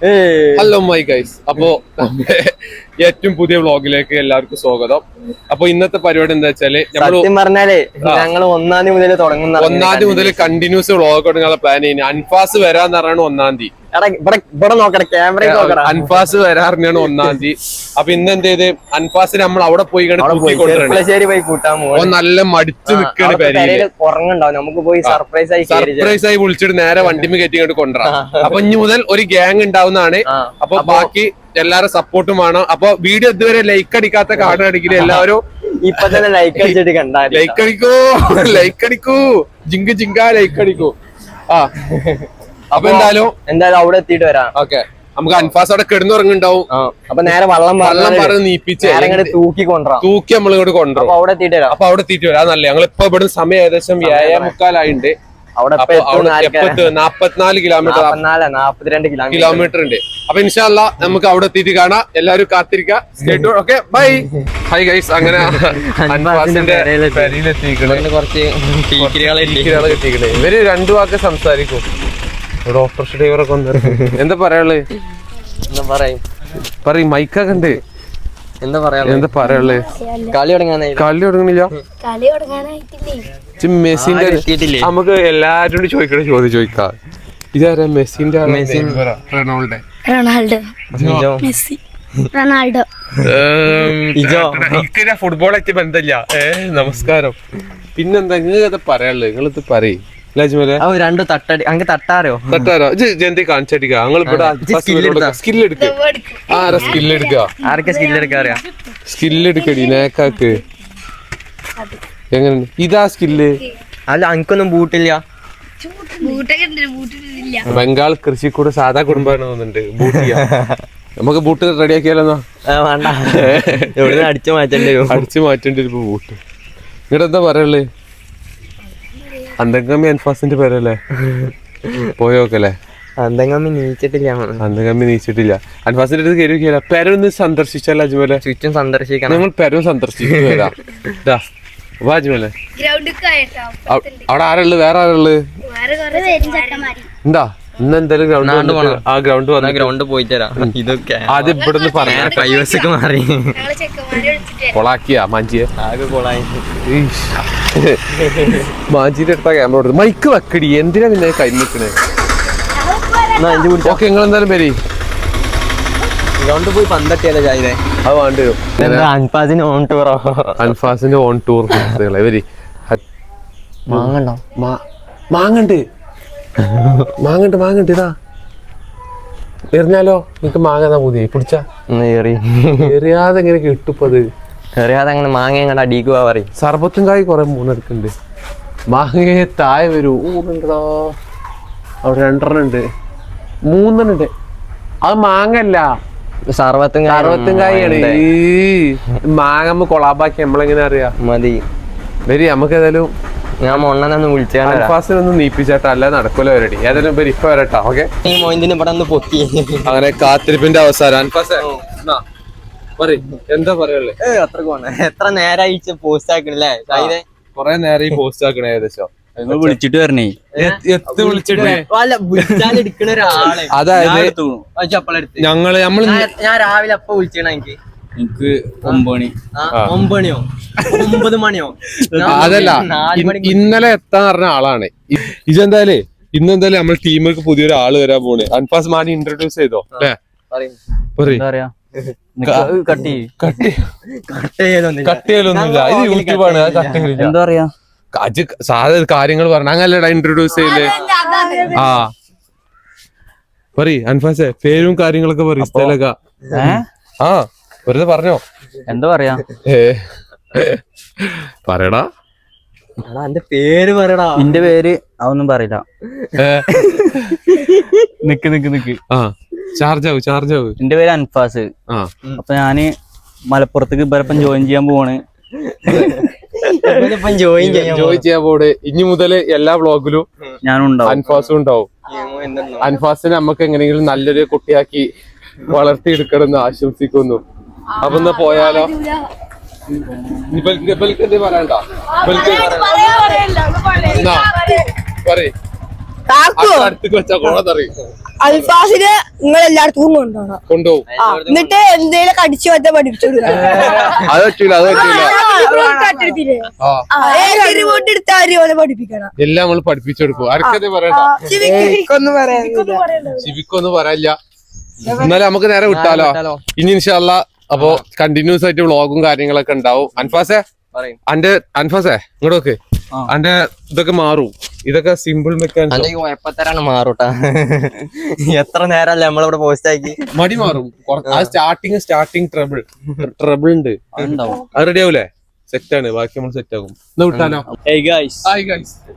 Hello my guys അപ്പോ ഏറ്റവും പുതിയ വ്ളോഗിലേക്ക് എല്ലാവർക്കും സ്വാഗതം. അപ്പൊ ഇന്നത്തെ പരിപാടി എന്താ വെച്ചാൽ പറഞ്ഞാലേ ഞങ്ങൾ ഒന്നാം തീയതി മുതൽ തുടങ്ങുന്ന ഒന്നാം തീയതി മുതൽ കണ്ടിന്യൂസ് വ്ളോഗ് തുടങ്ങാനുള്ള പ്ലാൻ ചെയ്യുന്നത് അൻഫാസ് വരാന്ന് പറഞ്ഞാണ് ഒന്നാം തീയതി. അൻഫാസ് വരാറിനാണ് ഒന്നാം തീയതി. അപ്പൊ ഇന്ന് എന്ത് ചെയ്ത്? അൻഫാസ് നമ്മൾ അവിടെ പോയി കണ്ട് പോകും നല്ല മടിച്ചു ഉറങ്ങുണ്ടാവും. നമുക്ക് പോയി സർപ്രൈസ് ആയി സർപ്രൈസ് ആയി വിളിച്ചിട്ട് നേരെ വണ്ടിമ കയറ്റി ഇങ്ങോട്ട് കൊണ്ടുവരാം അപ്പൊ ഇനി മുതൽ ഒരു ഗ്യാങ് ഉണ്ടാവുന്നതാണ്. അപ്പൊ ബാക്കി എല്ലാരും സപ്പോർട്ടും വേണം. അപ്പൊ വീഡിയോ ഇതുവരെ ലൈക്ക് അടിക്കാത്ത കാണുകയാണെങ്കിൽ എല്ലാവരും ഇപ്പൊ തന്നെ ലൈക്ക് അടിച്ചിട്ട് കണ്ട ലൈക്ക് അടിക്കൂ. ലൈക്ക് അടിക്കൂ. ജിങ്ക് ജിങ്ക ലൈക്ക് അടിക്കൂ. ആ. അപ്പൊ എന്തായാലും എന്തായാലും അവിടെ എത്തിയിട്ട് വരാം. ഓക്കെ. നമുക്ക് അൻഫാസ് അവിടെ കിടന്നുറങ്ങുണ്ടാവും അപ്പൊ നേരെ വള്ളം വള്ളം പറഞ്ഞ് നീപ്പിച്ച് തൂക്കി കൊണ്ടുവരാം. തൂക്കി നമ്മൾ ഇങ്ങോട്ട് കൊണ്ടുവരും അവിടെ എത്തിയിട്ട് വരാം. അപ്പൊ അവിടെ എത്തിയിട്ട് വരാം. നല്ല ഞങ്ങൾ ഇപ്പൊ ഇവിടെ സമയം ഏകദേശം ഏഴേ മുക്കാലായിണ്ട് അവിടെ അപ്പൊ അവിടെ എപ്പത്ത് നാപ്പത്തിനാല് കിലോമീറ്റർ. കിലോമീറ്റർ. ഉണ്ട്. അപ്പൊ ഇൻഷാല്ല നമുക്ക് അവിടെ എത്തിയിട്ട് കാണാം. എല്ലാവരും കാത്തിരിക്കുക ഓക്കെ ബൈ ഹൈ ഗൈസ് അങ്ങനെ കുറച്ച് ഇവർ രണ്ടു വാക്ക് സംസാരിക്കും. ഇവിടെ ഓട്ടോറിക്ഷ ഡ്രൈവറൊക്കെ വന്നു എന്താ പറയാൾ എന്താ പറയും? പറയും മൈക്കൊക്കെ ഉണ്ട്. എന്താ പറയാ എന്താ പറയാൾ കളി തുടങ്ങാനായി. കളി തുടങ്ങണില്ല മെസ്സിന്റെ നമുക്ക് എല്ലാരും ചോദിക്കണ ചോദ്യം ചോദിക്കാം. ഇതാരാ മെസ്സിന്റെ? റൊണാൾഡോ. റൊണാൾഡോ. മെസ്സി. റൊണാൾഡോ. ഫുട്ബോളായിട്ട് ബന്ധമില്ല. ഏ നമസ്കാരം. പിന്നെന്താ നിങ്ങൾ അത് പറയാനുള്ളത് നിങ്ങൾ ഇത് പറയും? രണ്ട് തട്ടടി. അങ്ങ് തട്ടാരോ തട്ടാരോ ജന്തി കാണിച്ചടിക്ക? ഞങ്ങൾ ഇവിടെ. സ്കിൽ എടുക്ക. ആരാ സ്കിൽ എടുക്ക. ആരൊക്കെ സ്കില്ല് എടുക്കാൻ അറിയാം? സ്കിൽ എടുക്കടി നേക്കാക്ക്. എങ്ങനെ? ഇതാ സ്കില്ല്. അല്ല എനിക്കൊന്നും ബൂട്ടില്ല. ബംഗാൾ കൃഷി കൂടെ സാധാ കുടുംബമാണ് തോന്നുന്നുണ്ട്. ബൂട്ട് നമുക്ക് ബൂട്ട് റെഡി ആക്കിയാലോ വേണ്ട. എവിടുന്ന് അടിച്ചു മാറ്റേണ്ടി വരും. അടിച്ചു മാറ്റേണ്ടി വരും ബൂട്ട്. ഇങ്ങോട്ട് എന്താ പറയുള്ളേ അന്തങ്കമ്മി അൻഫാസിന്റെ പേരല്ലേ? പോയോക്കല്ലേ? എന്തെങ്കിലും നീച്ചിട്ടില്ല അന്തങ്കമ്മി നീച്ചിട്ടില്ല. അൻഫാസിന്റെ അടുത്ത് കയറി വെക്കില്ല പെരൊന്ന് സന്ദർശിച്ചല്ല അജ്മലെ? ചുറ്റും സന്ദർശിക്കണം. ഞങ്ങൾ പെരും സന്ദർശിച്ചു വരാം. വാ അജ്മലെ. അവിടെ ആരുള്ളു? വേറെ ആരുള്ളു? എന്താ ഇന്ന് എന്തായാലും ഗ്രൗണ്ട്. ആ ഗ്രൗണ്ട് വന്ന ഗ്രൗണ്ട് പോയി തരാം. ഇതൊക്കെ ആദ്യം ഇവിടുന്ന് പറയാ കൈവശക്ക് മാറി. കൊളാക്കിയാ മഞ്ചിയെ. ആകെ കൊളായി. മാഞ്ചിന്റെ അടുത്ത ക്യാമറ കൊടുത്തു മൈക്ക് വെക്കടി. എന്തിനാ നിന്നെ കൈ നിൽക്കണേ ഓക്കെ നിങ്ങൾ എന്തായാലും പേര് ഗ്രൗണ്ട് പോയി പന്തട്ടിയല്ലേ ചായതേ അത് വേണ്ടി വരും. അൻപാദിന് ഓൺ ടൂറോ അൻഫാസിന്റെ ഓൺ ടൂർ വരി. മാങ്ങണ്ട്? മാങ്ങണ്ട്. മാങ്ങണ്ട് ഇതാ. എറിഞ്ഞാലോ? നിനക്ക് മാങ്ങാ പുതിയ പിടിച്ചാ. എറിയാതെ എങ്ങനെ കിട്ടുപ്പത് ഏറിയാതെ അങ്ങനെ മാങ്ങ കണ്ട അടിക്കുക പറയും. സർബത്തും കായ് കുറെ മൂന്നെടുക്കുന്നുണ്ട്. മാങ്ങയെ താഴെ വരൂ. ഊണ്ടോ അവിടെ രണ്ടെണ്ണം ഉണ്ട് മൂന്നെണ്ണം ഉണ്ട് അത് മാങ്ങല്ല സർവത്തും സർവത്തും കായാണ് മാങ്ങ കൊളാബാക്കി നമ്മളെങ്ങനെ അറിയാ? മതി. വരി നമുക്ക് ഏതായാലും ഞാൻ മൊണ്ണനൊന്ന് വിളിച്ചാൽ നീപ്പിച്ചേട്ടാ. അല്ല നടക്കൂല വരടി ഏതായാലും ഇപ്പൊ വരട്ടാ ഓക്കെ അങ്ങനെ കാത്തിരിപ്പിന്റെ അവസാനം. അൻഫാസ് പറയ് എന്താ പറയുള്ളേ അത്ര പോണേ. എത്ര നേരായി പോസ്റ്റ് ആക്കണല്ലേ ചായതേ കൊറേ നേരം ഈ പോസ്റ്റ് ആക്കണേ ഏകദേശം വിളിച്ചിട്ട് വരണേ. എത്ത് വിളിച്ചിട്ട് ഒരാളെ. അതായത് ഞങ്ങൾ നമ്മൾ ഞാൻ രാവിലെ അപ്പൊ വിളിച്ചണ എനിക്ക്? എനിക്ക് ഒമ്പത് മണി. ഒമ്പത് മണിയോ? അതല്ല ഇന്നലെ എത്താൻ പറഞ്ഞ ആളാണ്. ഇതെന്തായാലേ ഇന്നെന്തായാലും നമ്മൾ ടീമിലേക്ക് പുതിയൊരു ആൾ വരാൻ പോണേ. അൻഫാസ് മാനി ഇൻട്രൊഡ്യൂസ് ചെയ്തോ? അല്ലേ പറയും. കട്ടി ചെയ്യലൊന്നുമില്ല. ഇത് യൂട്യൂബാണ് അത് cut കട്ട് ചെയ്യില്ല എന്താ പറയാ? അജ് സാധാ കാര്യങ്ങൾ പറഞ്ഞ അങ്ങനല്ലടാ ഇൻട്രൊഡ്യൂസ് ചെയ്യല്ലേ ആ. പറ അൻഫാസെ പേരും കാര്യങ്ങളൊക്കെ പറ സ്ഥലൊക്കെ ആ വെറുതെ പറഞ്ഞോ. എന്താ പറയാ? പറയടാ. എന്റെ പേര് പറയടാ. നിന്റെ പേര് അതൊന്നും പറയില്ല. നിക്ക് നിക്ക് നിക്ക്. ആ. ചാർജ് ആവും ചാർജ് ആവും എന്റെ പേര് അൻഫാസ്. ആ. അപ്പൊ ഞാൻ മലപ്പുറത്തേക്ക് ഇവരപ്പം ജോയിൻ ചെയ്യാൻ പോവാണ്. ജോയിൻ ചെയ്യാൻ ജോയിൻ ചെയ്യാൻ പോടെ ഇനി മുതൽ എല്ലാ വ്ളോഗിലും ഞാനുണ്ടാവും. അൻഫാസും ഉണ്ടാവും? അൻഫാസിനെ നമുക്ക് എങ്ങനെയെങ്കിലും നല്ലൊരു കുട്ടിയാക്കി വളർത്തിയെടുക്കണം എന്ന് ആശംസിക്കുന്നു അപ്പൊ എന്നാ പോയാലോ പറയണ്ട? പറയ് കാക്കു അടുത്തേക്ക് വെച്ചാ കോളത്തറി അൽഫാസിന് നിങ്ങൾ എല്ലായിടത്തും കൊണ്ടുപോകണം കൊണ്ടുപോകും എന്നിട്ട് എന്തേലും അടിച്ചു വച്ച പഠിപ്പിച്ചു റിമോട്ട് എടുത്ത പഠിപ്പിക്കണം എല്ലാം നമ്മൾ പഠിപ്പിച്ചു കൊടുക്കും ആർക്കത് പറയണ്ട പറയാനില്ല ശിവിക്കൊന്നും പറയാനില്ല എന്നാലും നമുക്ക് നേരെ വിട്ടാലോ? ഇനി ഇൻഷാല്ല അപ്പൊ കണ്ടിന്യൂസ് ആയിട്ട് വ്ളോഗും കാര്യങ്ങളൊക്കെ ഉണ്ടാവും അൻഫാസേ പറയും അന്റെ അൻഫാസേ ഇങ്ങോട്ട് നോക്ക് അന്റെ ഇതൊക്കെ മാറും. ഇതൊക്കെ സിമ്പിൾ മെക്കാനിസം എപ്പത്തരാണ് മാറൂട്ടാ. എത്ര നേരല്ലേ നമ്മളിവിടെ പോസ്റ്റ് ആക്കി? മടി മാറും. ആ സ്റ്റാർട്ടിങ് സ്റ്റാർട്ടിങ് ട്രബിൾ ട്രബിൾ ഉണ്ട്. അത് റെഡി ആവൂലേ? സെറ്റ് ആണ്. ബാക്കി നമ്മൾ സെറ്റ് ആകും. വിട്ടാലോ?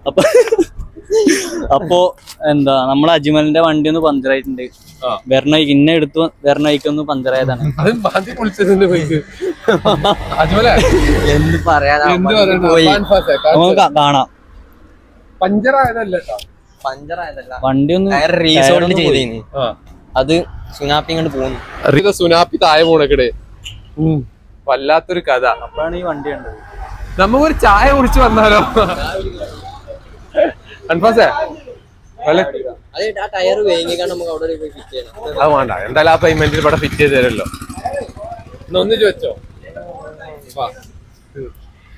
അപ്പൊ അപ്പോ എന്താ നമ്മളെ അജ്മലിന്റെ വണ്ടി ഒന്ന് പഞ്ചറായിട്ടുണ്ട്. ആ. ഇന്ന എടുത്തു വെർണൈക്ക് ഒന്ന് പഞ്ചറായതാണ്. എന്ത് പറയാനാ? പോയി. നമുക്ക് കാണാം. പഞ്ചറായതല്ല പഞ്ചറായതല്ല. വണ്ടി ഒന്ന് റീസോർട്ട് റീസോൾഡ് ചെയ്തേന്. ആ. അത് സുനാപ്പി ഇങ്ങോട്ട് പോകുന്നു സുനാപ്പി താഴെ പോണക്കിടെ വല്ലാത്തൊരു കഥ. അപ്പോഴാണ് ഈ വണ്ടി കണ്ടത്. നമുക്കൊരു ചായ കുടിച്ച് വന്നാലോ അൻഫാസേ വല്ല അത് ആ ടയർ വേങ്ങിക്കാണ്ട് നമുക്ക് അവിടെ പോയി ഫിറ്റ് അത് വേണ്ട. എന്തായാലും ആ പേയ്മെന്റിൽ ഇവിടെ ഫിറ്റ് ചെയ്ത് തരല്ലോ ഒന്ന് ചോദിച്ചോ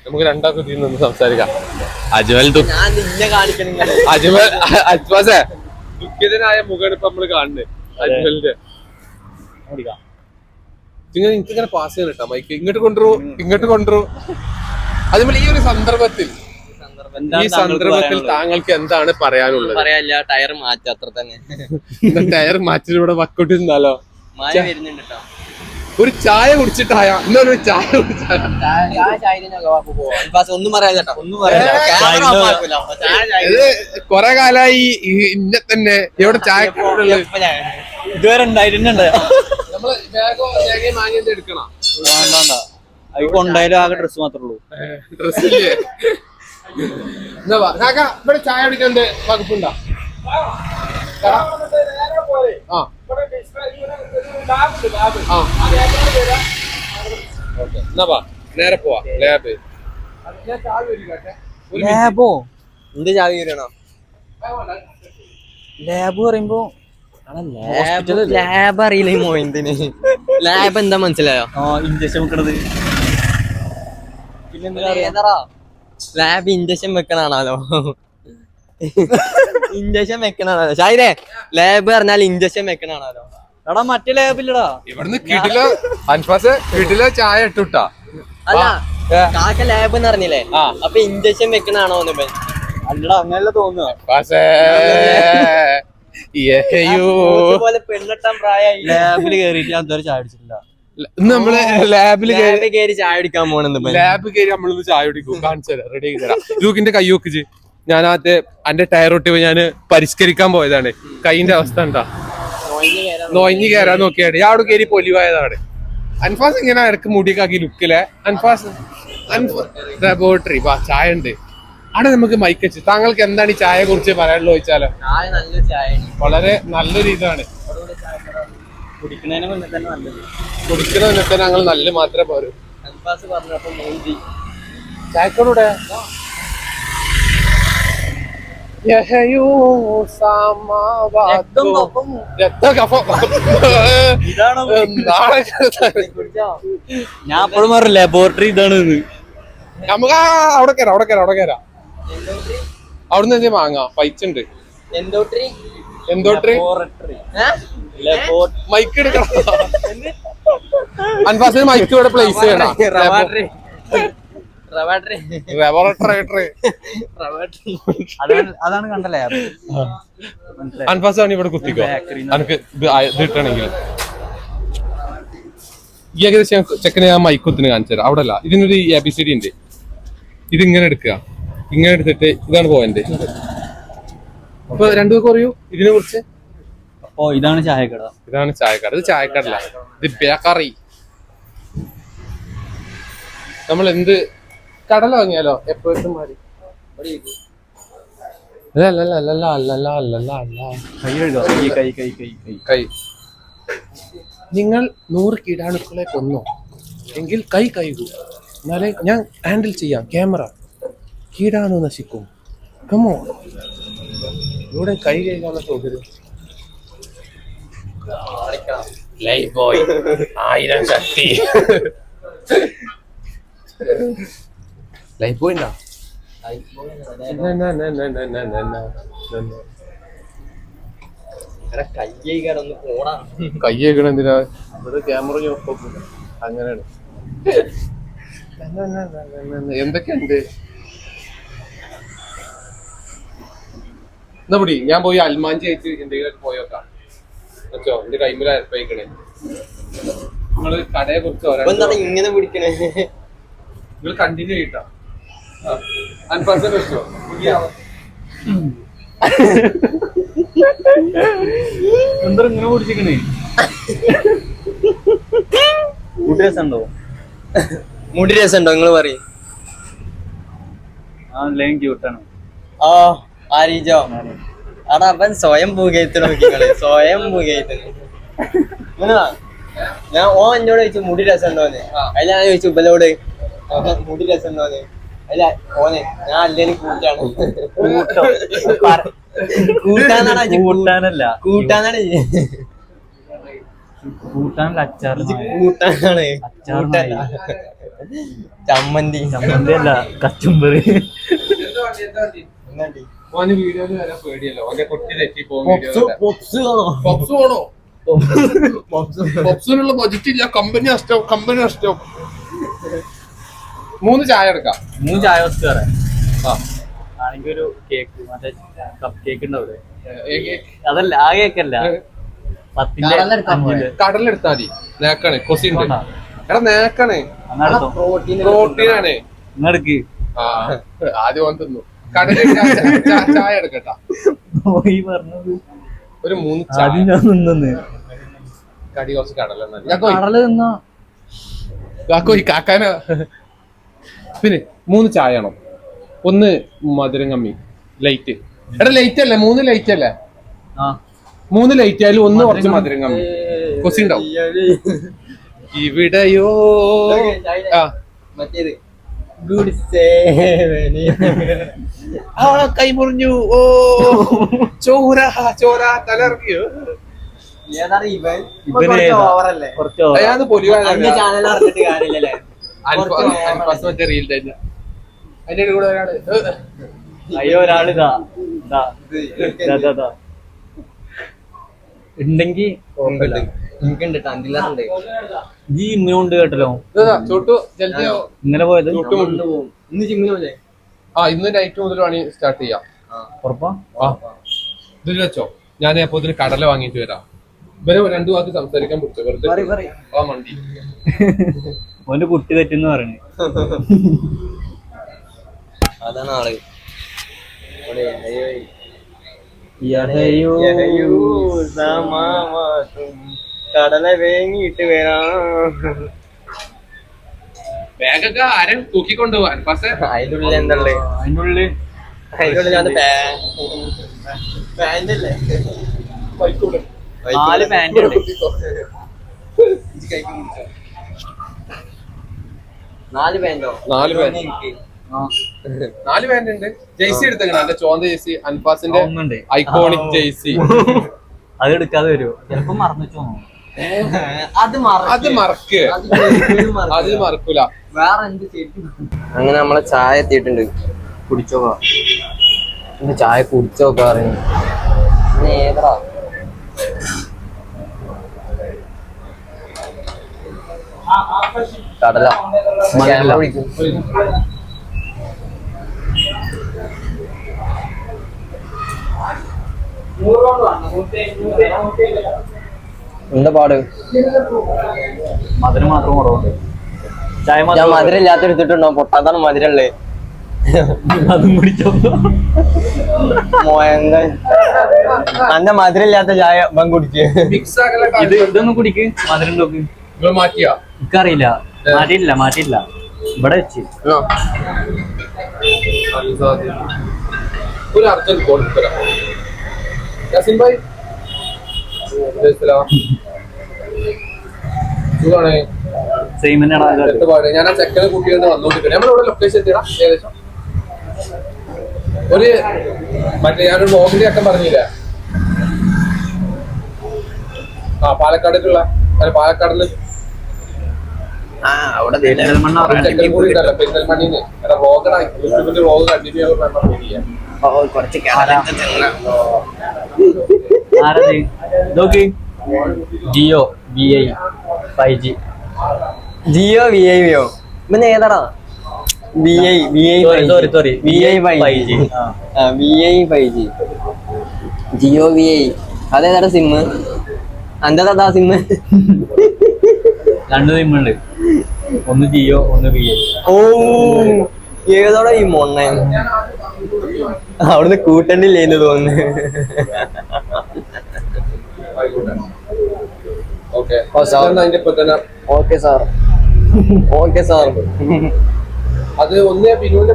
നമുക്ക് രണ്ടാക്കും ഇതിൽ നിന്ന് സംസാരിക്കാം. അജ്മൽ അജ്മൽ അജ്മാസേ ദുഃഖിതനായ ഇപ്പൊ നമ്മൾ കാണുന്നത്. അജ്മലിന്റെ. നിങ്ങൾ എനിക്കിങ്ങനെ പാസ് ചെയ്യണം കേട്ടോ മൈക്ക് ഇങ്ങോട്ട് കൊണ്ടുവരൂ. ഇങ്ങോട്ട് കൊണ്ടുവരൂ. അതുപോലെ ഈ ഒരു സന്ദർഭത്തിൽ ഈ സന്ദർഭത്തിൽ താങ്കൾക്ക് എന്താണ് പറയാനുള്ളത്? പറയാനില്ല ടയർ മാറ്റ അത്ര തന്നെ. ടയർ മാറ്റിലൂടെ വർക്കൗട്ട് നിന്നാലോ മായ വരുന്നുണ്ട് കേട്ടോ ഒരു ചായ കുടിച്ചിട്ടായ ഇന്നൊരു ചായ ഇത് കൊറേ കാലായി ഇന്നെ തന്നെ. എവിടെ ചായ? ഇതുവരെ ഉണ്ടായിട്ടുണ്ട് നമ്മൾ ബാഗോ ബാഗേ എടുക്കണം? വേണ്ട വേണ്ട. അത് കൊണ്ടായാലും ആകെ ഡ്രസ് മാത്രമേ ഉള്ളൂ. ഡ്രസ്സില്ലേ. കാക്ക ഇവിടെ ചായ കുടിക്കണ്ട് വകുപ്പുണ്ടോ. ആ. ആ. ഓക്കെ. എന്നാ വാ. നേരെ പോവാ. ലാബ്. ലാബോ? എന്ത് ചാവി വരണോ ലാബ് പറയുമ്പോ ലാബ്? അറിയില്ല ഈ മോയിന്തിന്. ലാബ് എന്താ മനസ്സിലായോ? ഇഞ്ചക്ഷൻ വെക്കണത്. ലാബ് ഇഞ്ചക്ഷൻ വെക്കണാണല്ലോ ഇഞ്ചക്ഷൻ വെക്കണാണല്ലോ ഷൈനെ ലാബ് പറഞ്ഞാൽ ഇഞ്ചക്ഷൻ വെക്കണാണല്ലോ എടാ മറ്റേ ലാബില്ലടാ ഇവിടുന്ന് കിടിലോ അൻഫാസ് കിടിലോ ചായ ഇട്ടുട്ടാ. അല്ല കാക്ക ലാബ് എന്ന് പറഞ്ഞില്ലേ? ആ. അപ്പൊ ഇഞ്ചക്ഷൻ വെക്കണാണോ എന്ന്? അല്ലടാ അങ്ങനല്ല തോന്നുന്നു പെണ്ണെട്ടാൻ പ്രായമായി. ലാബിൽ കയറിയിട്ട് ഞാൻ ഇതുവരെ ചായ അടിച്ചിട്ടില്ല ഇന്ന് നമ്മൾ ലാബിൽ ലാബ് കയറി ചായ അടിക്കാൻ പോണെന്ന്. ലാബ് കയറി നമ്മളിന്ന് ചായ കുടിക്കും. കാണിച്ചു തരാം റെഡി ആക്കി തരാം. ലൂക്കിന്റെ കൈ വെക്കിച്ച് ഞാൻ ആദ്യ എന്റെ ടയർ ഒട്ടി ഞാൻ പരിഷ്കരിക്കാൻ പോയതാണ്. കൈന്റെ അവസ്ഥ എന്താ? നോയിഞ്ഞ് കയറാൻ നോക്കിയാണ്. ഞാൻ അവിടെ കയറി പൊലിവായതാണ്. അൻഫാസ് ഇങ്ങനെ ഇടയ്ക്ക് മുടിയൊക്കെ ലുക്കിലെ. അൻഫാസ് ലബോറട്ടറി വാ ചായ ഉണ്ട്. ആണ് നമുക്ക് മൈക്കച്ച് താങ്കൾക്ക് എന്താണ് ഈ ചായയെ കുറിച്ച് പറയാനുള്ളത് ചോദിച്ചാലോ? വളരെ നല്ലൊരു ഇതാണ്. കുടിക്കണതിന് മുന്നേ തന്നെ നല്ലത്. കുടിക്കുന്ന തന്നെ ഞങ്ങൾ നല്ല മാത്രമേ പോരൂ. അൻപാസ് പറഞ്ഞപ്പോ മൂഞ്ചി ചായക്കോടെ യഹയോ സമാവാതോ. രക്തം കഫം. ഇതാണോ നാളെ ഞാൻ അപ്പോഴും പറഞ്ഞു ലബോറട്ടറി ഇതാണ് ഇത്. നമുക്ക് ആ അവിടെ കയറാം അവിടെ കയറാം അവിടെ കയറാം അവിടുന്ന് വാങ്ങാം പൈച്ചുണ്ട്. എന്തോട്രി എന്തോട്രി ലബോറട്ടറി ലബോ- മൈക്ക് എടുക്കണം. അൻഫാസിന് മൈക്ക് ഇവിടെ പ്ലേസ് ചെയ്യണം. റവാട്രി റവാട്രി ലബോറട്ടറി റവാട്രി അതാണ് അതാണ് കണ്ട ലാബ് മനസ്സിലായി. അൻഫാസ് ആണ് ഇവിടെ കുത്തിക്കോ. അനക്ക് ഇത് ആ- ഈ ഏകദേശം ചെക്കനെ ഞാൻ മൈക്ക് കുത്തിന് കാണിച്ചു തരാം. അവിടെ അല്ല ഇതിനൊരു എബിസിഡി ബി സി ഡി ഉണ്ട് ഇത് ഇങ്ങനെ എടുക്കുക. ഇങ്ങനെ എടുത്തിട്ട് ഇതാണ് പോയിന്റ് അപ്പൊ രണ്ടു കുറയൂ ഇതിനെ കുറിച്ച്. അപ്പോ ഇതാണ് ചായക്കട. ഇതാണ് ചായക്കട. ഇത് ചായക്കടല്ല. ഇത് ബേക്കറി നമ്മൾ എന്ത് കടല വാങ്ങിയാലോ? എപ്പോഴും മാറി നിങ്ങൾ നൂറ് കീടാണുക്കളെ കൊന്നു? എങ്കിൽ കൈ കൈകൂ എന്നാലേ ഞാൻ ഹാൻഡിൽ ചെയ്യാം. ക്യാമറ. കീടാണു നശിക്കും. കമോ ഇവിടെ കൈ കഴുകാനുള്ള സൗകര്യം ലൈഫ് ബോയ് ആയിരം ശക്തി ലൈഫ് ബോയ് ഉണ്ടോ കൈ കഴുകണം എന്തിനാ ഇവിടെ ക്യാമറ അങ്ങനെയാണ് എന്തൊക്കെയുണ്ട് എന്നാ ഞാൻ പോയി അൽമാഞ്ചി ആയിട്ട് എന്തെങ്കിലും പോയോക്കാം വെച്ചോ എന്റെ കൈമില അരപ്പയക്കണേ. നിങ്ങൾ കടയെ കുറിച്ച് ഇങ്ങനെ പിടിക്കണേ? നിങ്ങൾ കണ്ടിന്യൂ ചെയ്യട്ടോ അൻപത് വെച്ചോ എന്താ ഇങ്ങനെ പിടിച്ചിരിക്കണേ? രസമുണ്ടോ? മുടി രസമുണ്ടോ? നിങ്ങൾ പറയും. ആ ലൈൻ ക്യൂട്ടാണ് ആ. ആരീജോ? അടാ അവൻ സ്വയം പൂകയത്തിന് നോക്കിക്കളെ സ്വയം പുകയത്ത് ഞാൻ ഓ എന്നോട് ചോദിച്ചു മുടി രസം രസമുണ്ടോന്ന് അതിൽ ഞാൻ ചോദിച്ചു ഉബലോട് മുടി രസം രസമുണ്ടോന്ന്? അല്ല ഓനെ ഞാൻ അല്ലേലും കൂട്ടാണ്. കൂട്ടാന്നാണ് കൂട്ടാനല്ല. കൂട്ടാന്നാണ്. കൂട്ടാനല്ല അച്ചാർ കൂട്ടാനാണ്. ചമ്മന്തി. ചമ്മന്തി അല്ല എന്നാണ്ടി? ഓന് വീഡിയോയിൽ വരാൻ പേടിയല്ലോ. ഓന്റെ കുട്ടി തെറ്റി പോകും പൊപ്സ് പൊപ്സ് കാണോ? പപ്സ് വേണോ? പൊപ്സ് പപ്സിനുള്ള ബജറ്റ് ഇല്ല. കമ്പനി നഷ്ടം കമ്പനി നഷ്ടം. മൂന്ന് ചായ എടുക്കാം. മൂന്ന് ചായ വസ്തു പറയാം ആ. ആണെങ്കിൽ ഒരു കേക്ക് മറ്റേ കപ്പ് കേക്ക് ഉണ്ടാവില്ലേ അതല്ല ആ കേക്ക് അല്ല. പത്തിന്റെ കടലെടുക്കാൻ അഞ്ചിൽ. കടലെടുത്താ മതി. നേക്കാണ്. വേണ്ട. എടാ നേക്കാണ്. പ്രോട്ടീൻ പ്രോട്ടീനാണ് ആദ്യം തിന്നു. കടല ചായ എടുക്കട്ടാ പോയി പറഞ്ഞത്. ഒരു മൂന്ന് ചായ. നിന്നു കടി കുറച്ച് കടല എന്നാ. ഞാൻ കടൽ നിന്നോ കാക്കോ ഈ കാക്കാന. പിന്നെ മൂന്ന് ചായ ആണോ ഒന്ന് മധുരം കമ്മി. ലൈറ്റ് എടാ ലൈറ്റ് അല്ലേ? മൂന്ന് ലൈറ്റ് അല്ലേ? ആ. മൂന്ന് ലൈറ്റ് ആയാലും ഒന്ന് കുറച്ച് മധുരം കമ്മി. കൊസി ഉണ്ടാവും. ഇവിടെയോ? ആ. മറ്റേത്. ഗുഡ് സേവനി ആ കൈ മുറിഞ്ഞു. ഓ ചോര ചോര ഏ, അയ്യോ ഒരാളിതാ ഇതാ. എനിക്കുണ്ട് തന്തിലുണ്ട് ഈ ഉണ്ട് കേട്ടല്ലോ. ഇതാ, ചോട്ടു ജൽദിയോ ഇന്നലെ പോയത്? ഇന്ന് ജിമ്മിന് പോലെ ആ ഇന്ന് നൈറ്റ് മുതൽ വേണി സ്റ്റാർട്ട് ചെയ്യാം. ഉറപ്പാ? ആ. ഇതിൽ വെച്ചോ. ഞാൻ അപ്പൊ ഇതിന് കടല വാങ്ങിയിട്ട് വരാം. ഇവരെ രണ്ടു വാക്ക് സംസാരിക്കാൻ പിടിച്ചോ? വെറുതെ ആ മണ്ടി. ഓന്റെ കുട്ടി തെറ്റെന്ന് പറയണേ. അതാണ് ആൾ. ഇവിടെ അയ്യോ. യഹയോ. കടല വേങ്ങിയിട്ട് വരാം ബാഗൊക്കെ ആരും തൂക്കിക്കൊണ്ടു പോവാൻ. പക്ഷേ അതിന്റെ ഉള്ളിൽ എന്തള്ളേ അതിന്റെ ഉള്ളിൽ അതിന്റെ ഉള്ളിൽ അത് പാന്റ് അല്ലേ നാല് പാന്റ് ഉണ്ട് നാല് പാന്റോ? നാല് പാന്റ്. നാല് പാന്റ് ഉണ്ട് ജെയ്സി എടുത്തേക്കണം? എന്റെ ചോന്ത ജെയ്സി അൻഫാസിന്റെ ഐക്കോണിക് ജെയ്സി അത് എടുക്കാതെ വരുമോ ചിലപ്പോ മറന്നു വെച്ചോ അത് അത് മറക്ക്. അത് മറക്കൂല. വേറെ എന്ത് അങ്ങനെ നമ്മളെ ചായ എത്തിയിട്ടുണ്ട്. കുടിച്ചോക്കാ. ചായ കുടിച്ചോക്കാ പറയുന്നു. ഏതാ? കടല. ക്യാമറ പിടിക്കും. എന്താ പാട്? മധുരം മാത്രം കുറവുണ്ട്. ഞാൻ മാത്രം മധുരം ഇല്ലാത്ത എടുത്തിട്ടുണ്ടോ? പൊട്ടാത്താണ് മധുരല്ലേ അതും കുടിച്ചോ. മോയങ്ക. അന്റെ മധുരം ഇല്ലാത്ത ചായ ബം ആക്കല ഇത് ഇതൊന്ന് കുടിക്ക് മധുരം നോക്ക് മാറ്റിയാ? എനിക്കറിയില്ല. മാറ്റിയില്ല മാറ്റിയില്ല ഇവിടെ വെച്ച്. ഒരു അർജന്റ് കോൾ തരാം യാസിൻ ഭായ്. സെയിം തന്നെയാണ് ഞാൻ ആ ചെക്കനെ കൂട്ടിയിട്ട് വന്നോണ്ടിരിക്കുന്നത് നമ്മളിവിടെ ലൊക്കേഷൻ ഏകദേശം. ഒരു മറ്റേ ഞാനൊരു വ്ളോഗിന്റെ അക്കം പറഞ്ഞില്ല? ആ പാലക്കാടിലുള്ള അല്ല പാലക്കാടിൽ പെരിന്തൽമണ്ണിന്ന്. യൂട്യൂബിന്റെ കണ്ടിന്യൂ ചെയ്യാൻ കുറച്ച് Jio. V I five G Jio V I വിയോ പിന്നെ ഏതാടാ? V I V I sorry sorry. V I five 5G. G. V I five G Jio V I അതേതാടാ sim അന്റേതാ സിമ്മ് രണ്ട് സിമ്മുണ്ട് ഒന്ന് ജിയോ ഒന്ന് വി ഐ ഓ ഏതോടാ ഈ മൊണ്ണ അവിടുന്ന് കൂട്ടണ്ടില്ലേന്ന് തോന്നുന്നു. Okay. Sir. Okay sir. Okay sir. അത് ഒന്ന് ബിനുവിന്റെ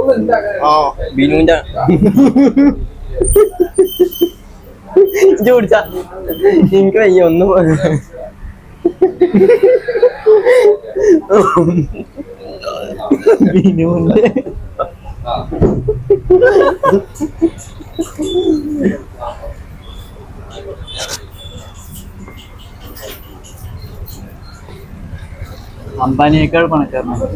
ഒന്ന് എന്താകാൻ ആ ബിനുവിന്റെ. ചോദിച്ച എനിക്ക് വയ്യ ഒന്നും ബിനുവിന്റെ. അംബാനിയേക്കാൾ പണക്കാരനാണ്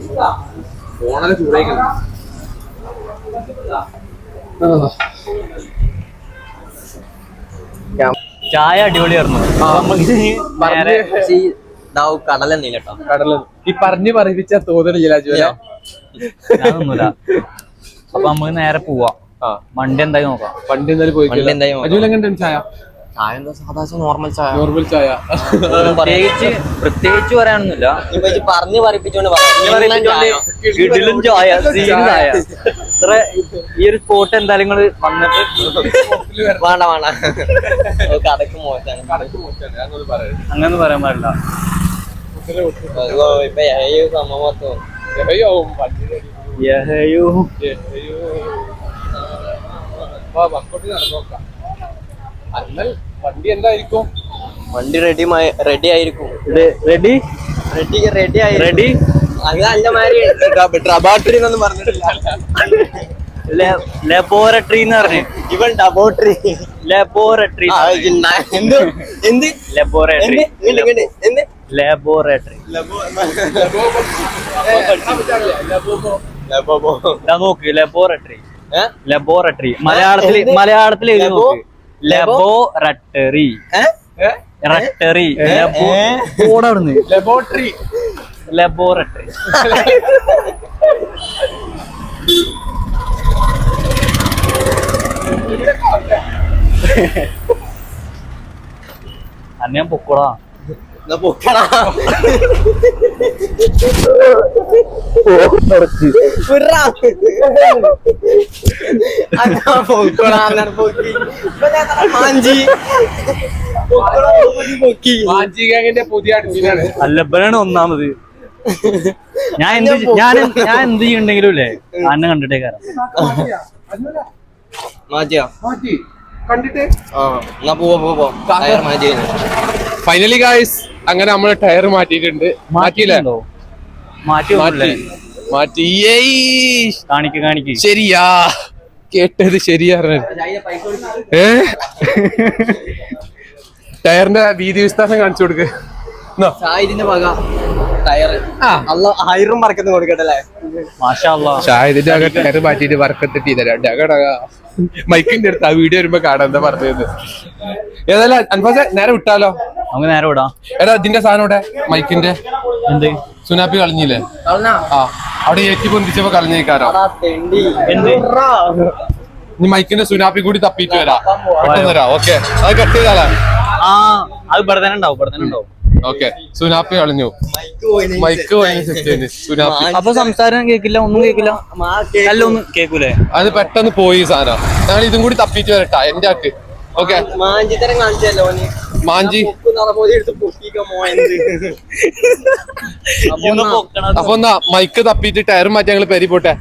ചായ അടിപൊളിയായിരുന്നു. നമുക്ക് നേരെ കടലെണ്ണ കേട്ടോ. കടല ഈ പറഞ്ഞു പറയിപ്പിച്ച തോന്നണില്ല ഞാനൊന്നുമില്ല. അപ്പൊ നമുക്ക് നേരെ പോവാം. ആ. വണ്ടി നോക്കാം. എന്തായാലും പോയി വണ്ടി എന്തായാലും നോക്കാം. ചായ? ചായ എന്താ സാധാരണ നോർമൽ ചായ? നോർമൽ ചായ. പ്രത്യേകിച്ച് പ്രത്യേകിച്ച് പറയാനൊന്നുമില്ല. പറഞ്ഞു പറയിപ്പിച്ചോണ്ട് കിടിലും ചായ സീൻ ചായ ഇത്ര ഈ ഒരു സ്പോട്ട് എന്തായാലും നിങ്ങൾ വന്നിട്ട് വേണ്ട വേണ്ട. കടക്ക് മോശമാണ്. അങ്ങനെ പറയാൻ പാടില്ല. ഇപ്പൊ ഏഹയോ അയ്യോ ഏഹയോ ഏഹയോ വർക്കൗട്ട് നടന്നോക്കാം. അന്നൽ വണ്ടി എന്തായിരിക്കും? വണ്ടി റെഡി റെഡി ആയിരിക്കും. റെഡി റെഡി റെഡി ആയി റെഡി അത് നല്ല മാതിരി ഡബാട്രി എന്നൊന്നും പറഞ്ഞിട്ടില്ല. ലബോറട്ടറി എന്ന് പറഞ്ഞു. ഇവൻ ഡബോട്രി ലബോറട്ടറി എന്ത്? എന്ത്? ലബോറട്ടറി ലബോറട്ടറി നോക്ക് ലബോറട്ടറി ലബോറട്ടറി മലയാളത്തിൽ മലയാളത്തിൽ എഴുതി? നോക്ക്. ലബോറട്ടറി? റട്ടറി ഏ? ലബോ ഏ? ലബോറട്ടറി ലബോറട്ടറി അന്ന് ഞാൻ പൊക്കോളാ. എന്നാ പൊക്കടാ അല്ലപ്പനാണ് ഒന്നാമത്. ഞാൻ എന്ത് ഞാൻ ഞാൻ എന്ത് ചെയ്യണ്ടെങ്കിലും ഇല്ലേ? അന്നെ കണ്ടിട്ടേ കാരണം മാറ്റിയോ കണ്ടിട്ടേ കണ്ടിട്ട്? ആ എന്നാ പോവാ പോവാ മാറ്റി ഫൈനലി ഗായ്സ് അങ്ങനെ നമ്മൾ ടയർ മാറ്റിയിട്ടുണ്ട്. മാറ്റിയില്ലേ? മാറ്റി. മാറ്റി. കാണിക്ക് കാണിക്ക്. ശരിയാ. കേട്ടത് ശരിയാ ഏ? ടയറിന്റെ വീതി വിസ്താരം കാണിച്ചു കൊടുക്ക്. ടയർ ആയിരം കൊടുക്കട്ടല്ലേ. ഷാഹിദിന്റെ ചെയ്തരാ മൈക്കിന്റെ അടുത്ത് ആ വീഡിയോ വരുമ്പോ കാണാൻ എന്താ പറഞ്ഞത് ഏതായാലും അൻഫാസ നേരെ വിട്ടാലോ? നമുക്ക് നേരെ വിടാം. എടാ ഇതിന്റെ സാധനം ഇവിടെ മൈക്കിന്റെ? എന്ത്? സുനാപ്പി കളഞ്ഞില്ലേ? ആ അവിടെ ഏറ്റി പൊന്തിച്ചപ്പോ കളഞ്ഞേക്കാരോ? നീ എന്ത്? ഇനി മൈക്കിന്റെ സുനാപ്പി കൂടി തപ്പിയിട്ട് വരാ. പെട്ടെന്ന് വരാ ഓക്കെ. അത് കട്ട് ചെയ്താലേ? ആ അത് ഇവിടെ തന്നെ ഉണ്ടാവും ഇവിടെ തന്നെ ഉണ്ടാവും. ഓക്കെ. സുനാപ്പി കളഞ്ഞു. മൈക്ക് പോയി മൈക്ക് പോയതിന് സുനാപ്പി. അപ്പൊ സംസാരം കേക്കില്ല ഒന്നും കേക്കില്ല അല്ല ഒന്നും കേക്കൂലേ അത് പെട്ടെന്ന് പോയി സാധനം. ഞങ്ങൾ ഇതും കൂടി തപ്പിയിട്ട് വരട്ടാ എന്റെ ആക്ക്. ഓക്കെ. കാണിച്ചല്ലോ മാഞ്ചി. മോയത് ഇന്ന് പൊക്കണത്. അപ്പൊ എന്നാ മൈക്ക് തപ്പിട്ട് ടയർ മാറ്റി ഞങ്ങൾ പെരി പോട്ടെ.